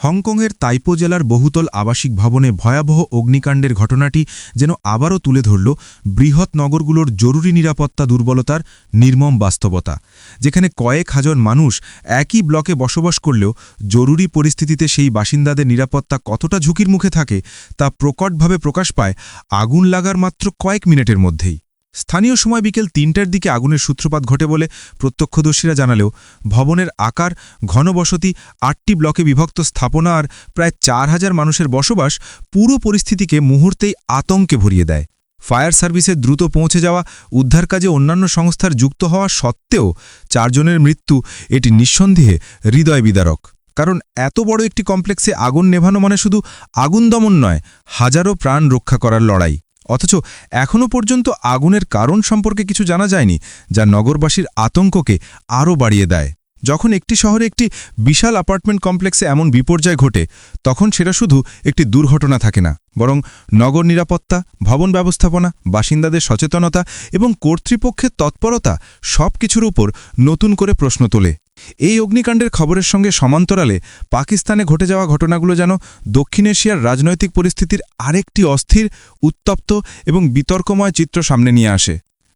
হংকংয়ের তাইপো জেলার বহুতল আবাসিক ভবনে ভয়াবহ অগ্নিকাণ্ডের ঘটনাটি যেন আবারও তুলে ধরল বৃহৎ নগরগুলোর জরুরি নিরাপত্তা দুর্বলতার নির্মম বাস্তবতা, যেখানে কয়েক হাজার মানুষ একই ব্লকে বসবাস করলেও জরুরি পরিস্থিতিতে সেই বাসিন্দাদের নিরাপত্তা কতটা ঝুঁকির মুখে থাকে তা প্রকটভাবে প্রকাশ পায় আগুন লাগার মাত্র কয়েক মিনিটের মধ্যেই। স্থানীয় সময় বিকেল তিনটার দিকে আগুনের সূত্রপাত ঘটে বলে প্রত্যক্ষদর্শীরা জানালেও ভবনের আকার, ঘনবসতি, আটটি ব্লকে বিভক্ত স্থাপনা আর প্রায় চার হাজার মানুষের বসবাস পুরো পরিস্থিতিকে মুহূর্তেই আতঙ্কে ভরিয়ে দেয়। ফায়ার সার্ভিসের দ্রুত পৌঁছে যাওয়া, উদ্ধার কাজে অন্যান্য সংস্থার যুক্ত হওয়া সত্ত্বেও চারজনের মৃত্যু এটি নিঃসন্দেহে হৃদয় বিদারক। কারণ এত বড় একটি কমপ্লেক্সে আগুন নেভানো মানে শুধু আগুন দমন নয়, হাজারো প্রাণ রক্ষা করার লড়াই। অথচ এখনও পর্যন্ত আগুনের কারণ সম্পর্কে কিছু জানা যায়নি, যা নগরবাসীর আতঙ্ককে আরও বাড়িয়ে দেয়। যখন একটি শহরে একটি বিশাল অ্যাপার্টমেন্ট কমপ্লেক্সে এমন বিপর্যয় ঘটে, তখন সেটা শুধু একটি দুর্ঘটনা থাকে না, বরং নগর নিরাপত্তা, ভবন ব্যবস্থাপনা, বাসিন্দাদের সচেতনতা এবং কর্তৃপক্ষের তৎপরতা সব কিছুর উপর নতুন করে প্রশ্ন তোলে। এই অগ্নিকাণ্ডের খবরের সঙ্গে সমান্তরালে পাকিস্তানে ঘটে যাওয়া ঘটনাগুলো যেন দক্ষিণ এশিয়ার রাজনৈতিক পরিস্থিতির আরেকটি অস্থির, উত্তপ্ত এবং বিতর্কময় চিত্র সামনে নিয়ে আসে।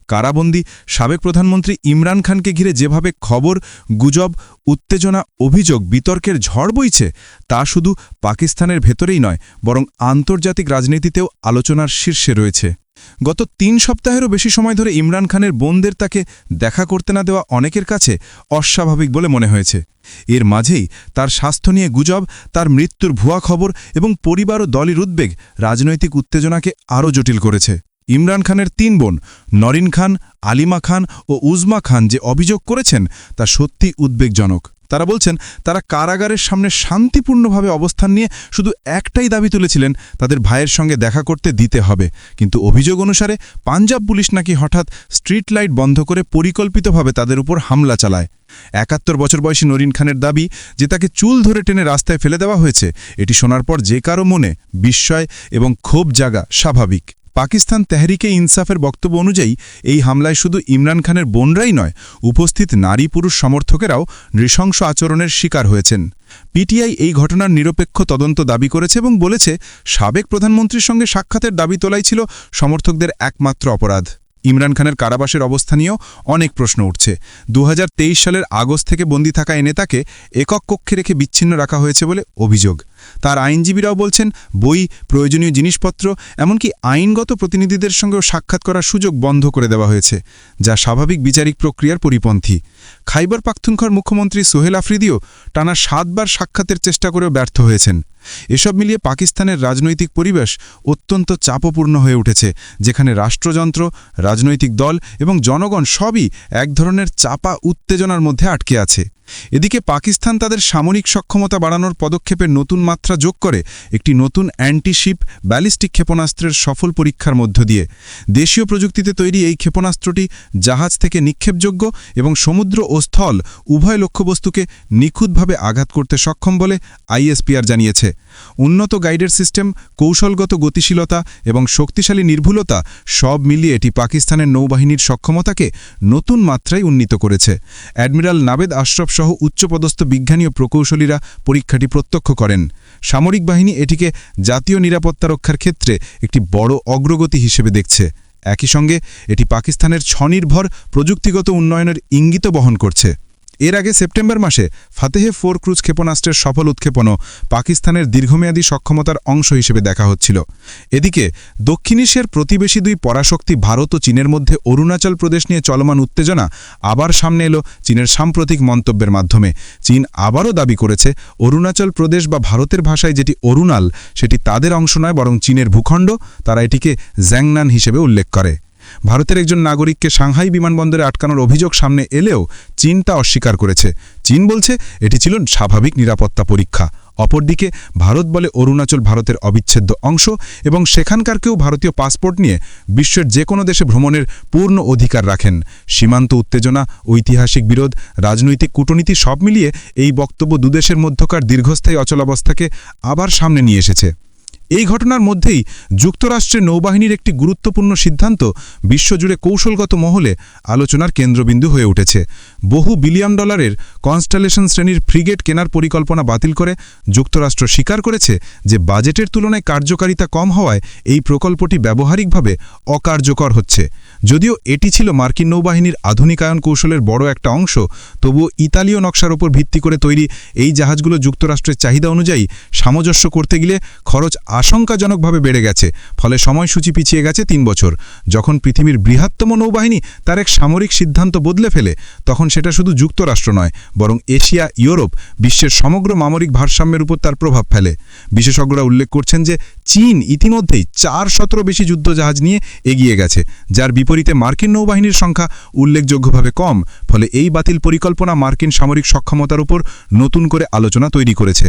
কারাবন্দী সাবেক প্রধানমন্ত্রী ইমরান খানকে ঘিরে যেভাবে খবর, গুজব, উত্তেজনা, অভিযোগ, বিতর্কের ঝড় বইছে, তা শুধু পাকিস্তানের ভেতরেই নয়, বরং আন্তর্জাতিক রাজনীতিতেও আলোচনার শীর্ষে রয়েছে। গত তিন সপ্তাহেরও বেশি সময় ধরে ইমরান খানের বোনদের তাকে দেখা করতে না দেওয়া অনেকের কাছে অস্বাভাবিক বলে মনে হয়েছে। এর মাঝেই তার স্বাস্থ্য নিয়ে গুজব, তার মৃত্যুর ভুয়া খবর এবং পরিবার ও দলের উদ্বেগ রাজনৈতিক উত্তেজনাকে আরও জটিল করেছে। ইমরান খানের তিন বোন, নরিন খান, আলিমা খান ও উজমা খান যে অভিযোগ করেছেন তা সত্যি উদ্বেগজনক। তারা বলছেন, তারা কারাগারের সামনে শান্তিপূর্ণভাবে অবস্থান নিয়ে শুধু একটাই দাবি তুলেছিলেন, তাদের ভাইয়ের সঙ্গে দেখা করতে দিতে হবে। কিন্তু অভিযোগ অনুসারে পাঞ্জাব পুলিশ নাকি হঠাৎ স্ট্রিট লাইট বন্ধ করে পরিকল্পিতভাবে তাদের উপর হামলা চালায়। একাত্তর বছর বয়সী নরিন খানের দাবি যে তাকে চুল ধরে টেনে রাস্তায় ফেলে দেওয়া হয়েছে, এটি শোনার পর যে কারও মনে বিস্ময় এবং ক্ষোভ জাগা স্বাভাবিক। পাকিস্তান তেহরিকে ইনসাফের বক্তব্য অনুযায়ী, এই হামলায় শুধু ইমরান খানের বোনরাই নয়, উপস্থিত নারী পুরুষ সমর্থকেরাও নৃশংস আচরণের শিকার হয়েছেন। পিটিআই এই ঘটনার নিরপেক্ষ তদন্ত দাবি করেছে এবং বলেছে, সাবেক প্রধানমন্ত্রীর সঙ্গে সাক্ষাতের দাবি তোলাই ছিল সমর্থকদের একমাত্র অপরাধ। ইমরান খানের কারাবাসের অবস্থা নিয়েও অনেক প্রশ্ন উঠছে। দু হাজার তেইশ সালের আগস্ট থেকে বন্দি থাকা এ নেতাকে একক কক্ষে রেখে বিচ্ছিন্ন রাখা হয়েছে বলে অভিযোগ। তার আইনজীবীরাও বলছেন, বই, প্রয়োজনীয় জিনিসপত্র, এমনকি আইনগত প্রতিনিধিদের সঙ্গেও সাক্ষাৎ করার সুযোগ বন্ধ করে দেওয়া হয়েছে, যা স্বাভাবিক বিচারিক প্রক্রিয়ার পরিপন্থী। খাইবার পাখতুনখর মুখ্যমন্ত্রী সোহেল আফ্রিদিও টানা সাতবার সাক্ষাতের চেষ্টা করেও ব্যর্থ হয়েছেন। এসব মিলিয়ে পাকিস্তানের রাজনৈতিক পরিবেশ অত্যন্ত চাপপূর্ণ হয়ে উঠেছে, যেখানে রাষ্ট্রযন্ত্র, রাজনৈতিক দল এবং জনগণ সবই এক ধরনের চাপা উত্তেজনার মধ্যে আটকে আছে। এদিকে পাকিস্তান তাদের সামরিক সক্ষমতা বাড়ানোর পদক্ষেপের নতুন মাত্রা যোগ করে একটি নতুন অ্যান্টিশিপ ব্যালিস্টিক ক্ষেপণাস্ত্রের সফল পরীক্ষার মধ্য দিয়ে। দেশীয় প্রযুক্তিতে তৈরি এই ক্ষেপণাস্ত্রটি জাহাজ থেকে নিক্ষেপযোগ্য এবং সমুদ্র ও স্থল উভয় লক্ষ্যবস্তুকে নিখুঁতভাবে আঘাত করতে সক্ষম বলে আইএসপিআর জানিয়েছে। উন্নত গাইডের সিস্টেম, কৌশলগত গতিশীলতা এবং শক্তিশালী নির্ভুলতা সব মিলিয়ে এটি পাকিস্তানের নৌবাহিনীর সক্ষমতাকে নতুন মাত্রায় উন্নীত করেছে। অ্যাডমিরাল নাবেদ আশরফ সহ উচ্চপদস্থ বিজ্ঞানী ও প্রকৌশলীরা পরীক্ষাটি প্রত্যক্ষ করেন। সামরিক বাহিনী এটিকে জাতীয় নিরাপত্তা রক্ষার ক্ষেত্রে একটি বড় অগ্রগতি হিসেবে দেখছে। একই সঙ্গে এটি পাকিস্তানের স্বনির্ভর প্রযুক্তিগত উন্নয়নের ইঙ্গিত বহন করছে। এর আগে সেপ্টেম্বর মাসে ফাতেহে ফোর ক্রুজ ক্ষেপণাস্ত্রের সফল উৎক্ষেপণও পাকিস্তানের দীর্ঘমেয়াদী সক্ষমতার অংশ হিসেবে দেখা হচ্ছিল। এদিকে, দক্ষিণ এশিয়ার প্রতিবেশী দুই পরাশক্তি ভারত ও চীনের মধ্যে অরুণাচল প্রদেশ নিয়ে চলমান উত্তেজনা আবার সামনে এলো চীনের সাম্প্রতিক মন্তব্যের মাধ্যমে। চীন আবারও দাবি করেছে, অরুণাচল প্রদেশ বা ভারতের ভাষায় যেটি অরুণাল, সেটি তাদের অংশ নয়, বরং চীনের ভূখণ্ড, তারা এটিকে জ্যাংনান হিসেবে উল্লেখ করে। ভারতের একজন নাগরিককে সাংহাই বিমানবন্দরে আটকানোর অভিযোগ সামনে এলেও চীন তা অস্বীকার করেছে। চীন বলছে, এটি ছিল স্বাভাবিক নিরাপত্তা পরীক্ষা। অপরদিকে, ভারত বলে অরুণাচল ভারতের অবিচ্ছেদ্য অংশ এবং সেখানকার কেউ ভারতীয় পাসপোর্ট নিয়ে বিশ্বের যে কোনো দেশে ভ্রমণের পূর্ণ অধিকার রাখেন। সীমান্ত উত্তেজনা, ঐতিহাসিক বিরোধ, রাজনৈতিক কূটনীতি সব মিলিয়ে এই বক্তব্য দুদেশের মধ্যকার দীর্ঘস্থায়ী অচলাবস্থাকে আবার সামনে নিয়ে এসেছে। এই ঘটনার মধ্যেই যুক্তরাষ্ট্রের নৌবাহিনীর একটি গুরুত্বপূর্ণ সিদ্ধান্ত বিশ্বজুড়ে কৌশলগত মহলে আলোচনার কেন্দ্রবিন্দু হয়ে উঠেছে। বহু বিলিয়ন ডলারের কনস্টালেশন শ্রেণির ফ্রিগেট কেনার পরিকল্পনা বাতিল করে যুক্তরাষ্ট্র স্বীকার করেছে যে বাজেটের তুলনায় কার্যকারিতা কম হওয়ায় এই প্রকল্পটি ব্যবহারিকভাবে অকার্যকর হচ্ছে। যদিও এটি ছিল মার্কিন নৌবাহিনীর আধুনিকায়ন কৌশলের বড় একটা অংশ, তবুও ইতালীয় নকশার ওপর ভিত্তি করে তৈরি এই জাহাজগুলো যুক্তরাষ্ট্রের চাহিদা অনুযায়ী সামঞ্জস্য করতে গেলে খরচ আশঙ্কাজনকভাবে বেড়ে গেছে, ফলে সময়সূচি পিছিয়ে গেছে তিন বছর। যখন পৃথিবীর বৃহত্তম নৌবাহিনী তার এক সামরিক সিদ্ধান্ত বদলে ফেলে, তখন সেটা শুধু যুক্তরাষ্ট্র নয়, বরং এশিয়া, ইউরোপ, বিশ্বের সমগ্র মামরিক ভারসাম্যের উপর তার প্রভাব ফেলে। বিশেষজ্ঞরা উল্লেখ করছেন যে চীন ইতিমধ্যেই চার শতরও বেশি যুদ্ধজাহাজ নিয়ে এগিয়ে গেছে, যার বিপরীতে মার্কিন নৌবাহিনীর সংখ্যা উল্লেখযোগ্যভাবে কম, ফলে এই বাতিল পরিকল্পনা মার্কিন সামরিক সক্ষমতার উপর নতুন করে আলোচনা তৈরি করেছে।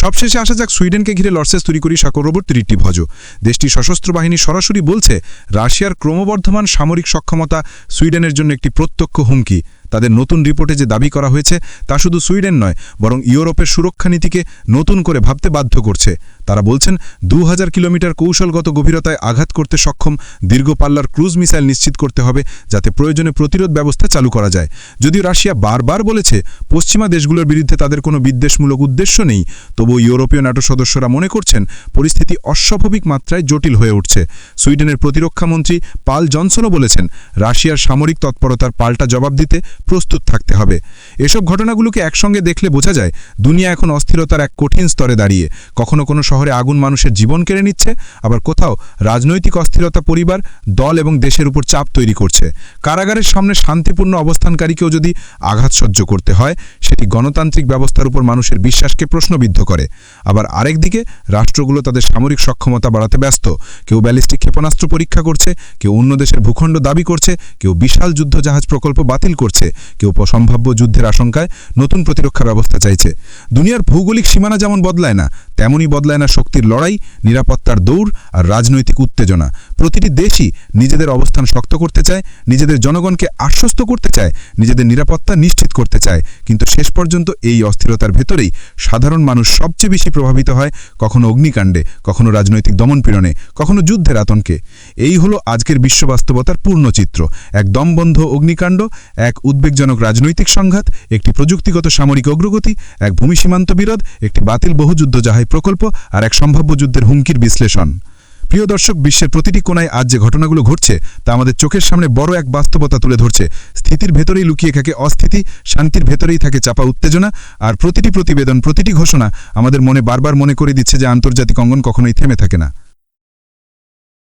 সবশেষে আসা যাক সুইডেনকে ঘিরে লর্সেস তৈরি করি সাকরবর্তী ভজ দেশটির সশস্ত্র বাহিনী সরাসরি বলছে, রাশিয়ার ক্রমবর্ধমান সামরিক সক্ষমতা সুইডেনের জন্য একটি প্রত্যক্ষ হুমকি। তাদের নতুন রিপোর্টে যে দাবি করা হয়েছে তা শুধু সুইডেন নয়, বরং ইউরোপের সুরক্ষা নীতিকে নতুন করে ভাবতে বাধ্য করছে। তারা বলছেন দু হাজার কিলোমিটার কৌশলগত গভীরতায় আঘাত করতে সক্ষম দীর্ঘ পাল্লার ক্রুজ মিসাইল নিশ্চিত করতে হবে যাতে প্রয়োজনে প্রতিরোধ ব্যবস্থা চালু করা যায়। যদিও রাশিয়া বারবার বলেছে, পশ্চিমা দেশগুলোর বিরুদ্ধে তাদের কোনো বিদ্বেষমূলক উদ্দেশ্য নেই তবুও ইউরোপীয় ন্যাটো সদস্যরা মনে করছেন, পরিস্থিতি অস্বাভাবিক মাত্রায় জটিল হয়ে উঠছে। সুইডেনের প্রতিরক্ষামন্ত্রী পাল জনসনও বলেছেন, রাশিয়ার সামরিক তৎপরতার পাল্টা জবাব দিতে প্রস্তুত থাকতে হবে। এসব ঘটনাগুলোকে একসঙ্গে দেখলে বোঝা যায়, দুনিয়া এখন অস্থিরতার এক কঠিন স্তরে দাঁড়িয়ে। কখনো কোনো শহরে আগুন মানুষের জীবন কেড়ে নিচ্ছে, আবার কোথাও রাজনৈতিক অস্থিরতা পরিবার, দল এবং দেশের উপর চাপ তৈরি করছে। কারাগারের সামনে শান্তিপূর্ণ অবস্থানকারীকেও যদি আঘাত সহ্য করতে হয়, সেটি গণতান্ত্রিক ব্যবস্থার উপর মানুষের বিশ্বাসকে প্রশ্নবিদ্ধ করে। আবার আরেকদিকে রাষ্ট্রগুলো তাদের সামরিক সক্ষমতা বাড়াতে ব্যস্ত। কেউ ব্যালিস্টিক ক্ষেপণাস্ত্র পরীক্ষা করছে, কেউ অন্য দেশের ভূখণ্ড দাবি করছে, কেউ বিশাল যুদ্ধজাহাজ প্রকল্প বাতিল করছে, কেউ সম্ভাব্য যুদ্ধের আশঙ্কায় নতুন প্রতিরক্ষা ব্যবস্থা চাইছে। দুনিয়ার ভৌগোলিক সীমানা যেমন বদলায় না, তেমনই বদলায় না শক্তির লড়াই, নিরাপত্তার দৌড় আর রাজনৈতিক উত্তেজনা। প্রতিটি দেশই নিজেদের অবস্থান শক্ত করতে চায়, নিজেদের জনগণকে আশ্বস্ত করতে চায়, নিজেদের নিরাপত্তা নিশ্চিত করতে চায়। কিন্তু শেষ পর্যন্ত এই অস্থিরতার ভেতরেই সাধারণ মানুষ সবচেয়ে বেশি প্রভাবিত হয় কখনো অগ্নিকাণ্ডে, কখনো রাজনৈতিক দমনপীড়নে, কখনো যুদ্ধের আতঙ্কে। এই হলো আজকের বিশ্ব বাস্তবতার পূর্ণ চিত্র। এক দমবন্ধ অগ্নিকাণ্ড, এক উদ্বেগজনক রাজনৈতিক সংঘাত, একটি প্রযুক্তিগত সামরিক অগ্রগতি, এক ভূমি সীমান্ত বিরোধ, একটি বাতিল বহুযুদ্ধ জাহাজ প্রকল্প আর এক সম্ভাব্য যুদ্ধের হুমকির বিশ্লেষণ। প্রিয় দর্শক, বিশ্বের প্রতিটি কোনায় আজ যে ঘটনাগুলো ঘটছে, তা আমাদের চোখের সামনে বড় এক বাস্তবতা তুলে ধরছে। স্থিতির ভেতরেই লুকিয়ে থাকে অস্থিতি, শান্তির ভেতরেই থাকে চাপা উত্তেজনা, আর প্রতিটি প্রতিবেদন, প্রতিটি ঘোষণা আমাদের মনে বারবার মনে করে দিচ্ছে যে আন্তর্জাতিক অঙ্গন কখনোই থেমে থাকে না।